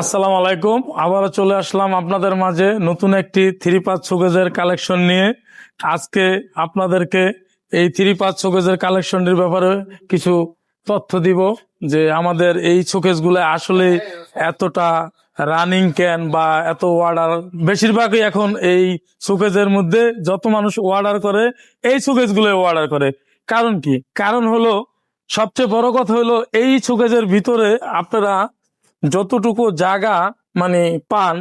আসসালামু আলাইকুম। আবারও চলে আসলাম আপনাদের মাঝে নতুন একটি থ্রি পাঁচ শোকেজের কালেকশন নিয়ে। আজকে আপনাদেরকে এই থ্রি পাঁচ শোকেজের কালেকশনটির ব্যাপারে কিছু তথ্য দিব যে আমাদের এই শোকেজগুলো আসলে এতটা রানিং ক্যান বা এত অর্ডার। বেশিরভাগই এখন এই শোকেজের মধ্যে যত মানুষ অর্ডার করে, এই শোকেজগুলো অর্ডার করে। কারণ কি? কারণ হলো, সবচেয়ে বড় কথা হলো, এই শোকেজের ভিতরে আপনারা যতটুকু জায়গা মানে পান,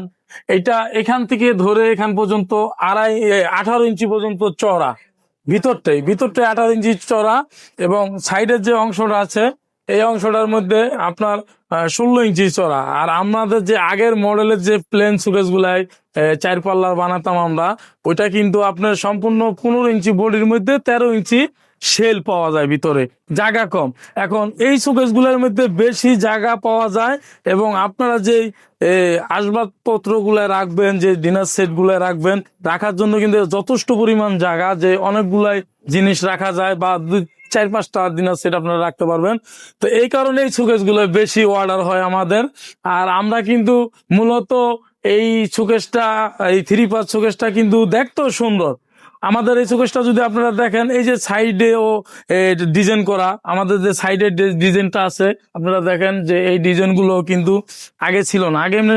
এটা এখান থেকে ধরে এখান পর্যন্ত আড়াই আঠারো ইঞ্চি পর্যন্ত চড়া ভিতরটাই ভিতরটাই আঠারো ইঞ্চি চড়া এবং সাইডের যে অংশটা আছে, এই অংশটার মধ্যে আপনার ষোলো ইঞ্চি চড়া আর আমাদের যে আগের মডেলের যে প্লেন সুকেস গুলাই চার পাল্লার বানাতাম আমরা, ওইটা কিন্তু আপনার সম্পূর্ণ পনেরো ইঞ্চি বডির মধ্যে তেরো ইঞ্চি শেল পাওয়া যায় ভিতরে, জায়গা কম। এখন এই শোকেসগুলোর মধ্যে বেশি জায়গা পাওয়া যায় এবং আপনারা যে আসবাবপত্রগুলো রাখবেন, যে ডিনার সেটগুলো রাখবেন, রাখার জন্য কিন্তু যথেষ্ট পরিমাণ জায়গা যে অনেকগুলাই জিনিস রাখা যায় বা দুই, চার, পাঁচটা ডিনার সেট আপনারা রাখতে পারবেন। তো এই কারণে এই শোকেসগুলো বেশি অর্ডার হয় আমাদের। আর আমরা কিন্তু মূলত এই শোকেসটা এই থ্রি পাঁচ শোকেসটা কিন্তু দেখতেও সুন্দর। আমাদের এই শোকেসটা যদি আপনারা দেখেন, এই যে সাইডে ও ডিজাইন করা, আমাদের যে সাইডের ডিজাইনটা আছে, আপনারা দেখেন যে এই ডিজাইনগুলো কিন্তু আগে ছিল না। আগে এমনি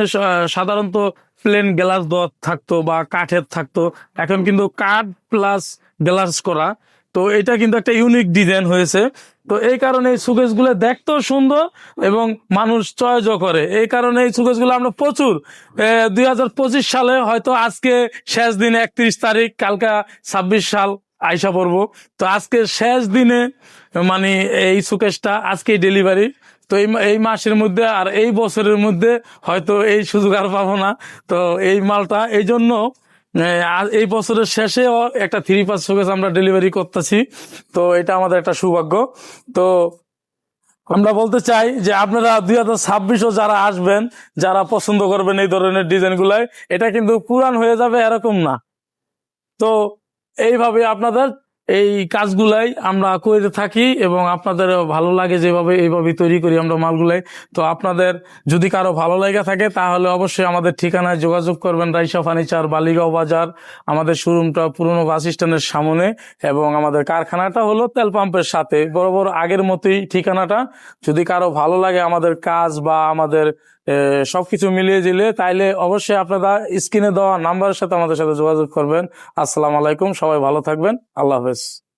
সাধারণত প্লেন গ্লাস দেওয়া থাকতো বা কাঠের থাকতো। এখন কিন্তু কাঠ প্লাস গ্লাস করা। তো এটা কিন্তু একটা ইউনিক ডিজাইন হয়েছে। তো এই কারণে এই সুকেসগুলো দেখতেও সুন্দর এবং মানুষ চয়েসও করে। এই কারণে এই সুকেসগুলো আমরা প্রচুর দুই হাজার পঁচিশ সালে হয়তো আজকে শেষ দিন একত্রিশ তারিখ, কালকা ছাব্বিশ সাল আইসা পড়ব। তো আজকে শেষ দিনে মানে এই সুকেশটা আজকে ডেলিভারি তো এই এই মাসের মধ্যে আর এই বছরের মধ্যে হয়তো এই সুযোগ আর পাবো না। তো এই মালটা, এই জন্য এই বছরের শেষে একটা থ্রি পাঁচ শোকেস আমরা ডেলিভারি করতেছি। তো এটা আমাদের একটা সৌভাগ্য। তো আমরা বলতে চাই যে আপনারা দুই হাজার ছাব্বিশও যারা আসবেন, যারা পছন্দ করবেন এই ধরনের ডিজাইন গুলাই এটা কিন্তু পুরান হয়ে যাবে এরকম না। তো এইভাবে আপনাদের এই কাজগুলাই আমরা করে থাকি এবং আপনাদের ভালো লাগে যেভাবে এইভাবে তৈরি করি আমরা মালগুলাই। তো আপনাদের যদি কারও ভালো লাগা থাকে, তাহলে অবশ্যই আমাদের ঠিকানায় যোগাযোগ করবেন রাইসা ফার্নিচার, বালিগাঁও বাজার, আমাদের শোরুমটা পুরনো বাস স্ট্যান্ডের সামনে এবং আমাদের কারখানাটা হলো তেল পাম্পের সাথে। বড় বড় আগের মতোই ঠিকানাটা। যদি কারও ভালো লাগে আমাদের কাজ বা আমাদের সবকিছু মিলিয়ে দিলে তাইলে অবশ্যই আপনারা স্ক্রিনে দেওয়া নাম্বারের সাথে আমাদের সাথে যোগাযোগ করবেন। আসসালাম আলাইকুম, সবাই ভালো থাকবেন। আল্লাহ হাফেজ।